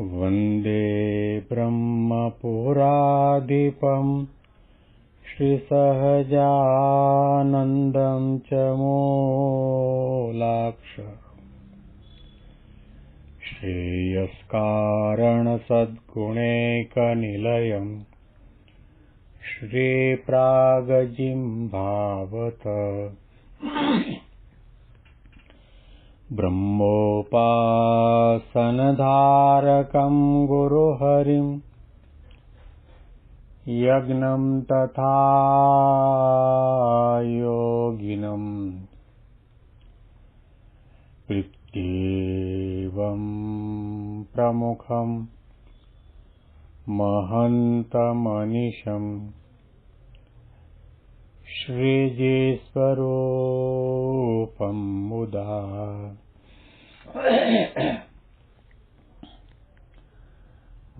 वन्दे ब्रह्मपुराधिपम् श्रीसहजानन्दं च मोलाक्ष। श्रेयस्कारणसद्गुणैकनिलयम् श्रीप्रागजिम्भावत ब्रह्मोपासनधारकं गुरुहरिम् यज्ञं तथा योगिनम् प्रीत्येवं प्रमुखम् महन्तमनिशम् श्रीजीस्वरूपं मुदा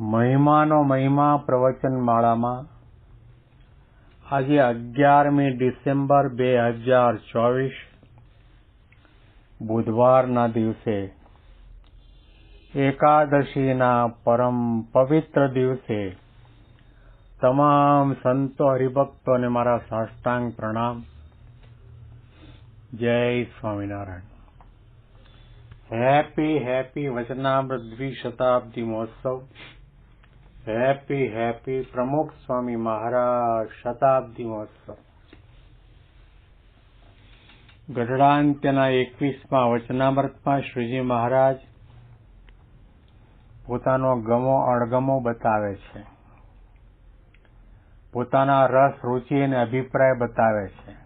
મહિમાનો મહિમા પ્રવચન માળામાં આજે અગિયારમી ડિસેમ્બર બે હજાર ચોવીસ, બુધવારના દિવસે એકાદશીના પરમ પવિત્ર દિવસે તમામ સંતો હરિભક્તોને મારા સાષ્ટાંગ પ્રણામ. જય સ્વામિનારાયણ. હેપી હેપી વચનામૃત દ્વિશતાબ્દી મહોત્સવ હેપી હેપી પ્રમુખ સ્વામી મહારાજ શતાબ્દી મહોત્સવ ગઢડાંત્યના એકવીસમાં વચનામૃતમાં શ્રીજી મહારાજ પોતાનો ગમો અણગમો બતાવે છે. પોતાના રસ, રુચિ અને અભિપ્રાય બતાવે છે.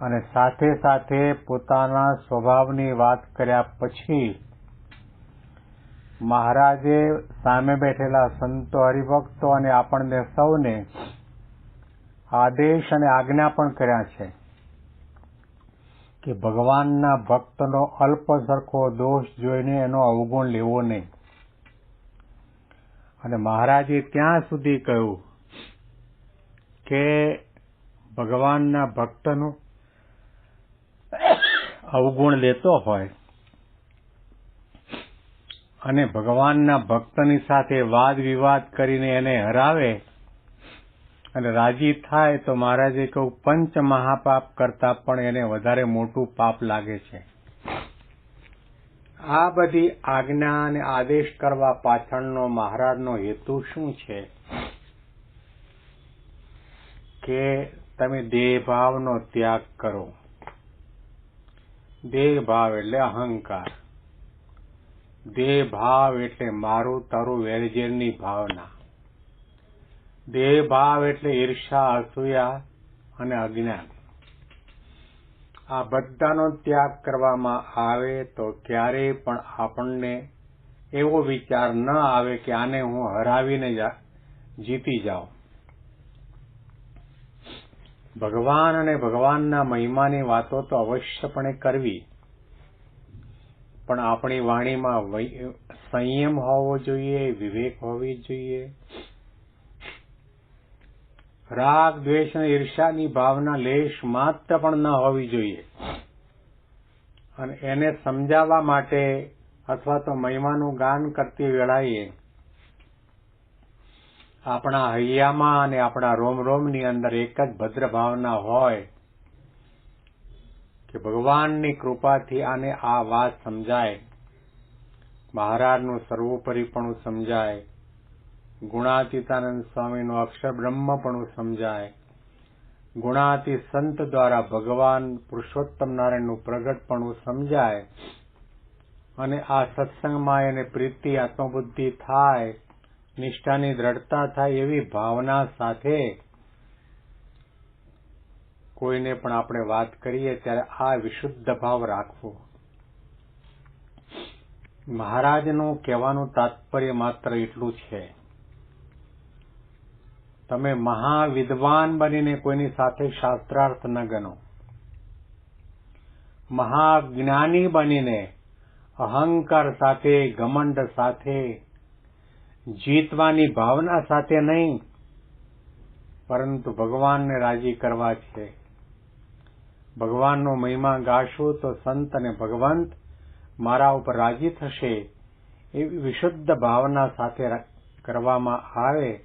અને સાથે સાથે પોતાના સ્વભાવની વાત કર્યા પછી મહારાજે સામે બેઠેલા સંતો હરિભક્તો અને આપણને સૌને આદેશ અને આજ્ઞા પણ કર્યા છે કે ભગવાનના ભક્તનો અલ્પ સરખો દોષ જોઈને એનો અવગુણ લેવો નહીં. અને મહારાજે ત્યાં સુધી કહ્યું કે ભગવાનના ભક્તનું અવગુણ લેતો હોય અને ભગવાનના ભક્તની સાથે વાદ વિવાદ કરીને એને હરાવે અને રાજી થાય તો મહારાજે કહ્યું, પંચ મહાપાપ કરતા પણ એને વધારે મોટું પાપ લાગે છે. આ બધી આજ્ઞા અને આદેશ કરવા પાછળનો મહારાજનો હેતુ શું છે? કે તમે દેહભાવનો ત્યાગ કરો. દેહભાવ એટલે અહંકાર. દેહ ભાવ એટલે મારું તારું વેરઝેરની ભાવના. દેહ ભાવ એટલે ઈર્ષા, અસૂયા અને અજ્ઞાન. આ બધાનો ત્યાગ કરવામાં આવે તો ક્યારેય પણ આપણને એવો વિચાર ન આવે કે આને હું હરાવીને જીતી જાઉં. ભગવાન અને ભગવાનના મહિમાની વાતો તો અવશ્યપણે કરવી. પણ આપણી વાણીમાં સંયમ હોવો જોઈએ, વિવેક હોવી જોઈએ. રાગ, દ્વેષ અને ઈર્ષાની ભાવના લેશ માત્ર પણ ન હોવી જોઈએ. અને એને સમજાવવા માટે અથવા તો મહિમાનું ગાન કરતી વેળાએ આપણા હૈયામાં અને આપણા રોમ રોમની અંદર એક જ ભદ્ર ભાવના હોય કે ભગવાનની કૃપાથી આને આ વાત સમજાય. મહારાજનું સર્વોપરીપણું સમજાય. ગુણાતીતાનંદ સ્વામીનું અક્ષર બ્રહ્મપણું સમજાય. ગુણાતી સંત દ્વારા ભગવાન પુરુષોત્તમ નારાયણનું પ્રગટપણું સમજાય. અને આ સત્સંગમાં એને પ્રીતિ, આત્મબુદ્ધિ થાય નિષ્ઠાની દ્રઢતા થાય એવી ભાવના સાથે કોઈને પણ આપણે વાત કરીએ ત્યારે આ વિશુદ્ધ ભાવ રાખવો. મહારાજનું કહેવાનું તાત્પર્ય માત્ર એટલું છે. તમે મહાવિદ્વાન બનીને કોઈની સાથે શાસ્ત્રાર્થ ન ગણો. મહાજ્ઞાની બનીને અહંકાર સાથે, ઘમંડ સાથે જીતવાની ભાવના સાથે નહીં, પરંતુ ભગવાનને રાજી કરવા છે. ભગવાનનો મહિમા ગાશું તો સંત અને ભગવંત મારા ઉપર રાજી થશે એવી વિશુદ્ધ ભાવના સાથે કરવામાં આવે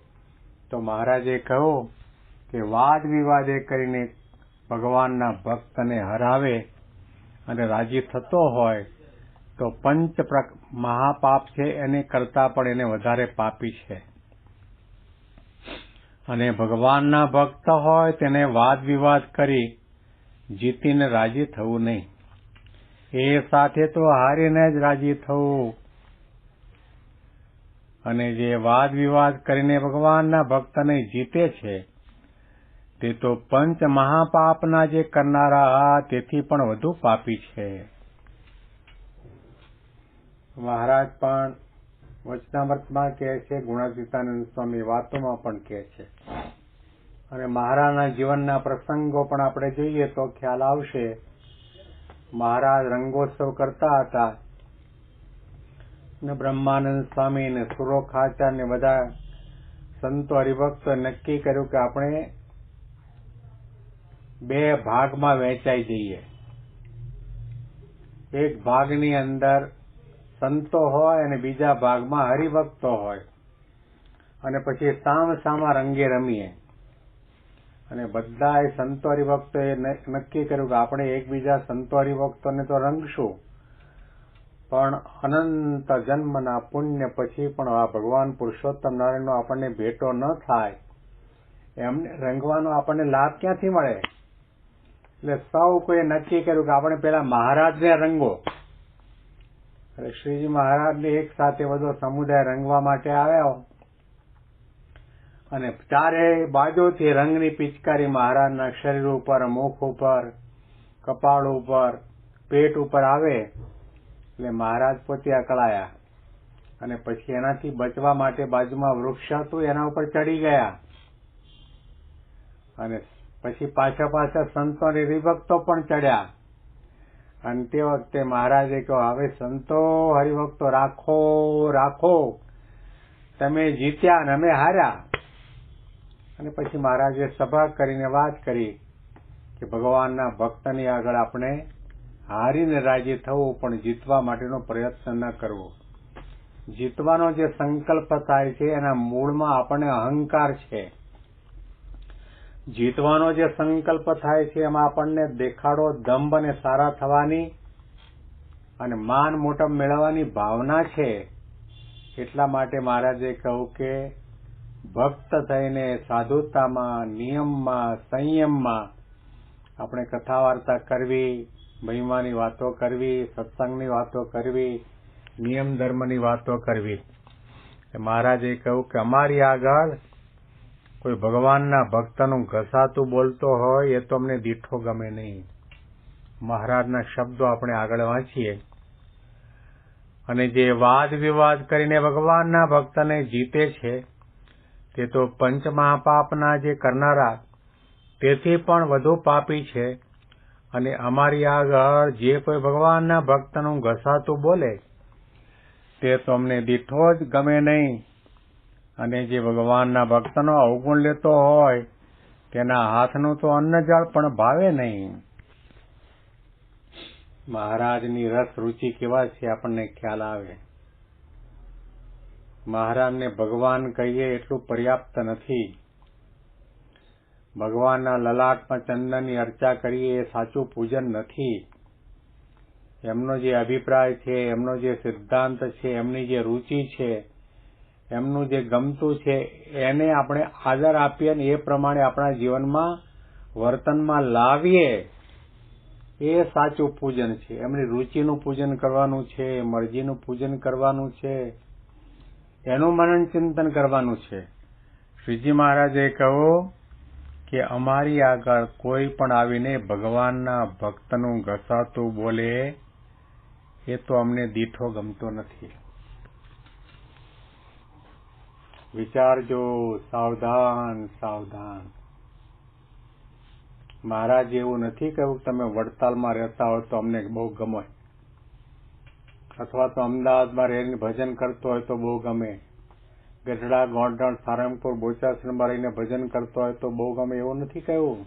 તો મહારાજે કહ્યું કે વાદ વિવાદે કરીને ભગવાનના ભક્તને હરાવે અને રાજી થતો હોય તો પંચ મહાપાપ છે, એને કરતા પણ એને વધારે પાપી છે. અને ભગવાનના ભક્ત હોય, તેને વાદ વિવાદ કરી જીતીને રાજી થવું નહીં. એ સાથે તો હારીને જ રાજી થવું. અને જે વાદ વિવાદ કરીને ભગવાનના ભક્તને જીતે છે, તે તો પંચ મહાપાપના જે કરનારા તેથી પણ વધુ પાપી છે. મહારાજ પણ વચનામૃતમાં કહે છે, ગુણાતીતાનંદ સ્વામી વાતોમાં પણ કહે છે. અને મહારાજના જીવનના પ્રસંગો પણ આપણે જોઈએ તો ખ્યાલ આવશે. મહારાજ રંગોત્સવ કરતા હતા. ને બ્રહ્માનંદ સ્વામી ને સુરોખાચા ને બધા સંતો હરિભક્તો નક્કી કર્યું કે આપણે બે ભાગમાં વહેંચાઈ જઈએ. એક ભાગની અંદર સંતો હોય અને બીજા ભાગમાં હરિભક્તો હોય. અને પછી સામ સામા રંગે રમીએ. અને બધા સંતો હરિભક્તોએ નક્કી કર્યું કે આપણે એકબીજા સંતો હરિભક્તોને તો રંગશું. પણ અનંત જન્મના પુણ્ય પછી પણ આ ભગવાન પુરુષોત્તમ નારાયણનો આપણને ભેટો ન થાય. એમને રંગવાનો આપણને લાભ ક્યાંથી મળે? એટલે સૌ કોઈ નક્કી કર્યું કે આપણે પેલા મહારાજને રંગો. એટલે શ્રીજી મહારાજને એક સાથે બધો સમુદાય રંગવા માટે આવ્યો. અને ચારે બાજુથી રંગની પિચકારી મહારાજના શરીર ઉપર, મુખ ઉપર, કપાળ ઉપર, પેટ ઉપર આવે એટલે મહારાજ પોતે અકળાયા. અને પછી એનાથી બચવા માટે બાજુમાં વૃક્ષ હતું, એના ઉપર ચડી ગયા. અને પછી પાછા પાછા સંતો અને હરિભક્તો પણ ચડ્યા. અને તે વખતે મહારાજે કહ્યું, હવે સંતો હરિભક્તો, રાખો રાખો. તમે જીત્યા અને અમે હાર્યા. અને પછી મહારાજે સભા કરીને વાત કરી કે ભગવાનના ભક્તની આગળ આપણે હારીને રાજી થવું, પણ જીતવા માટેનો પ્રયત્ન ન કરવો. જીતવાનો જે સંકલ્પ થાય છે, એના મૂળમાં આપણને અહંકાર છે. જીતવાનો જે સંકલ્પ થાય છે, એમાં આપણને દેખાડો, દંભ અને સારા થવાની અને માન મોટમ મેળવવાની ભાવના છે. એટલા માટે મહારાજે કહ્યું કે, ભક્ત થઈને સાધુતામાં, નિયમમાં, સંયમમાં આપણે કથા વાર્તા કરવી, મહિમાની વાતો કરવી, સત્સંગની વાતો કરવી, નિયમ ધર્મની વાતો કરવી. મહારાજે કહ્યું કે અમારી આગળ કોઈ ભગવાનના ભક્તનું ઘસાતું બોલતો હોય એ તો અમને દીઠો ગમે નહીં. મહારાજના શબ્દો આપણે આગળ વાંચીએ. અને જે વાદ વિવાદ કરીને ભગવાનના ભક્તને જીતે છે, તે તો પંચમહાપાપના જે કરનારા, તેથી પણ વધુ પાપી છે. અને અમારી આગળ જે કોઈ ભગવાનના ભક્તનું ઘસાતું બોલે, તે તો અમને દીઠો જ ગમે નહીં. અને જે ભગવાનના ભક્તનો અવગુણ લેતો હોય, તેના હાથનું તો અન્નજળ પણ ભાવે નહીં. મહારાજની રસ રુચિ કેવા છે આપણને ખ્યાલ આવે. મહારાજને ભગવાન કહીએ એટલું પર્યાપ્ત નથી. ભગવાનના લલાટમાં ચંદનની અર્ચા કરીએ એ સાચું પૂજન નથી. એમનો જે અભિપ્રાય છે, એમનો જે સિદ્ધાંત છે, એમની જે રુચિ છે એમનું જે ગમતું છે, એને આપણે આદર આપીએ ને એ પ્રમાણે આપણા જીવનમાં વર્તનમાં લાવીએ, એ સાચું પૂજન છે. એમની રુચિનું પૂજન કરવાનું છે, મરજીનું પૂજન કરવાનું છે, એનું મનન ચિંતન કરવાનું છે. શ્રીજી મહારાજે કહ્યું કે અમારી આગળ કોઈ પણ આવીને ભગવાનના ભક્તનું ઘસાતું બોલે, એ તો અમને દીઠો ગમતો નથી. વિચારજો, સાવધાન સાવધાન. મહારાજ એવું નથી કહ્યું તમે વડતાલમાં રહેતા હોય તો અમને બહુ ગમે. અથવા તો અમદાવાદમાં રહીને ભજન કરતો હોય તો બહુ ગમે. ગઢડા ગોંડણ સારંગપુર, બોચાસણમાં રહીને ભજન કરતો હોય તો બહુ ગમે એવું નથી કહ્યું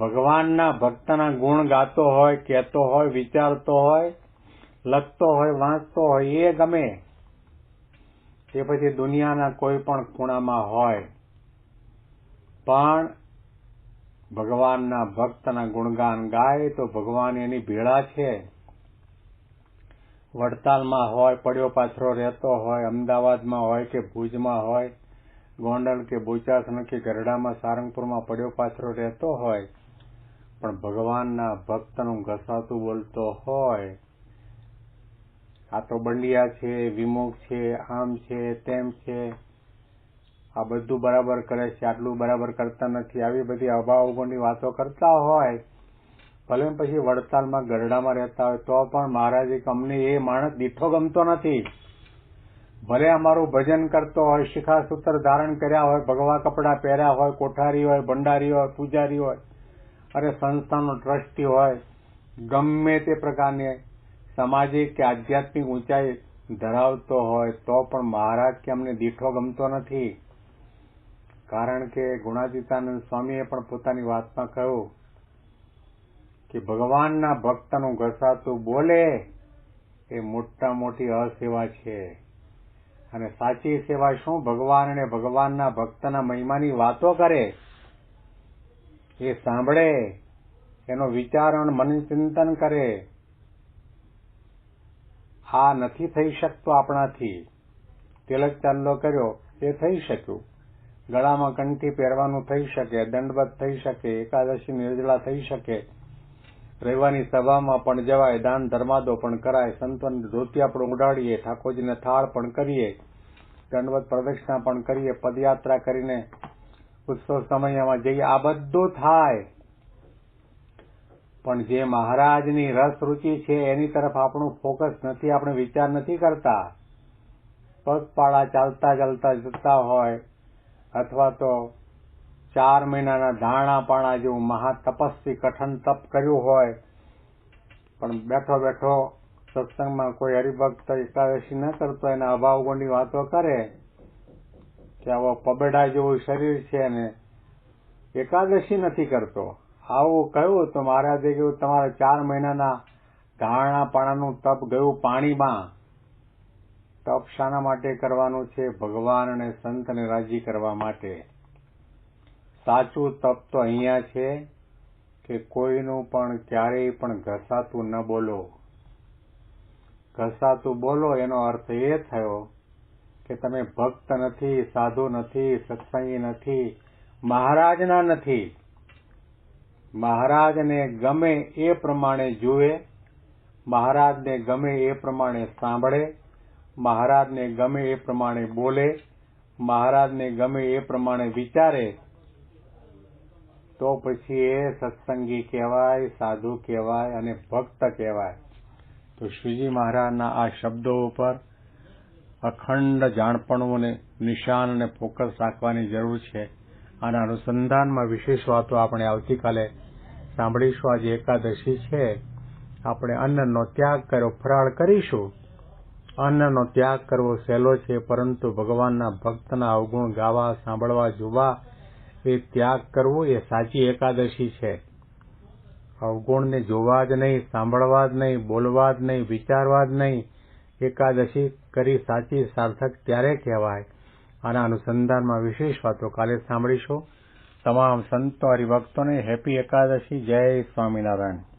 ભગવાનના ભક્તના ગુણ ગાતો હોય, કહેતો હોય, વિચારતો હોય, લખતો હોય, વાંચતો હોય, એ ગમે. એ પછી દુનિયાના કોઈ પણ ખૂણામાં હોય, પણ ભગવાનના ભક્તના ગુણગાન ગાય તો ભગવાન એની ભેળા છે. વડતાલમાં હોય, પડ્યો પાથરો રહેતો હોય, અમદાવાદમાં હોય કે ભુજમાં હોય, ગોંડલ કે બોચાસણ કે ગરડામાં, સારંગપુરમાં પડ્યો પાથરો રહેતો હોય, પણ ભગવાનના ભક્તનું ઘસાતું બોલતો હોય આ તો બંડિયા છે વિમુખ છે, આમ છે, તેમ છે. આ બધું બરાબર કરે છે, આટલું બરાબર કરતા નથી. આવી બધી અભાવોની વાતો કરતા હોય, ભલે પછી વડતાલમાં ગરડામાં રહેતા હોય, તો પણ મહારાજે અમને એ માણસ દીઠો ગમતો નથી. ભલે અમારું ભજન કરતો હોય શિખા સૂત્ર ધારણ કર્યા હોય, ભગવા કપડા પહેર્યા હોય, કોઠારી હોય, ભંડારી હોય, પૂજારી હોય, અરે સંસ્થાનો ટ્રસ્ટી હોય, ગમે તે પ્રકારની સામાજિક કે આધ્યાત્મિક ઊંચાઈ ધરાવતો હોય તો પણ મહારાજ કે અમને દીઠો ગમતો નથી. કારણ કે ગુણાતીતાનંદ સ્વામીએ પણ પોતાની વાતમાં કહ્યું કે ભગવાનના ભક્તનું ઘસાતું બોલે એ મોટા મોટી અસેવા છે. અને સાચી સેવા શું? ભગવાન અને ભગવાનના ભક્તના મહિમાની વાતો કરે, એ સાંભળે, એનો વિચાર મન ચિંતન કરે. આ નથી થઈ શકતો આપણાથી. તિલક ચાંદલો કર્યો, એ થઈ શક્યું. ગળામાં કંઠી પહેરવાનું થઈ શકે, દંડવત થઈ શકે, એકાદશી નિર્જળા થઈ શકે. રવિવારની સભામાં પણ જવાય, દાન ધર્માદો પણ કરાય, સંતોને ધોતિયા પણ ઉડાડીએ, ઠાકોરજીને થાળ પણ કરીએ, દંડવત પ્રદક્ષિણા પણ કરીએ, પદયાત્રા કરીને ઉત્સવ સમયમાં જઈએ. આ બધું થાય. પણ જે મહારાજની રસ રુચિ છે એની તરફ આપણું ફોકસ નથી, આપણે વિચાર નથી કરતા. પગપાળા ચાલતા ચાલતા જતા હોય અથવા તો ચાર મહિનાના ધાણા પાણા જેવું મહાતપસ્વી કઠન તપ કર્યું હોય, પણ બેઠો બેઠો સત્સંગમાં કોઈ હરિભક્ત એકાદશી ન કરતો, એના અભાવ ગુણની વાતો કરે, કે આવો પબેડા જેવું શરીર છે ને એકાદશી નથી કરતો. આવું કહ્યું તો મહારાજે કહ્યું તમારા ચાર મહિનાના ધારણા પાણાનું તપ ગયું પાણીમાં. તપ શાના માટે કરવાનું છે? ભગવાન અને સંતને રાજી કરવા માટે. સાચું તપ તો અહીંયા છે કે કોઈનું પણ ક્યારેય પણ ઘસાતું ન બોલો. ઘસાતું બોલો એનો અર્થ એ થયો કે તમે ભક્ત નથી, સાધુ નથી, સત્સંગી નથી, મહારાજના નથી. મહારાજને ગમે એ પ્રમાણે જુએ, મહારાજને ગમે એ પ્રમાણે સાંભળે, મહારાજને ગમે એ પ્રમાણે બોલે, મહારાજને ગમે એ પ્રમાણે વિચારે, તો પછી એ સત્સંગી કહેવાય, સાધુ કહેવાય અને ભક્ત કહેવાય. તો શ્રીજી મહારાજના આ શબ્દો ઉપર અખંડ જાણપણું નિશાન અને ફોકસ રાખવાની જરૂર છે. આના અનુસંધાનમાં વિશેષ વાતો આપણે આવતીકાલે સાંભળીશું. આજે એકાદશી છે. આપણે અન્નનો ત્યાગ કર્યો, ફરાળ કરીશું. અન્નનો ત્યાગ કરવો સહેલો છે, પરંતુ ભગવાનના ભક્તના અવગુણ ગાવા, સાંભળવા, જોવા, એ ત્યાગ કરવો એ સાચી એકાદશી છે. અવગુણને જોવા જ નહીં, સાંભળવા જ નહીં, બોલવા જ નહીં, વિચારવા જ નહીં. એકાદશી કરી સાચી સાર્થક ત્યારે કહેવાય. આના અનુસંધાનમાં વિશેષ વાતો કાલે સાંભળીશું. તમામ સંતો હરિભક્તોને હેપી એકાદશી. જય સ્વામિનારાયણ.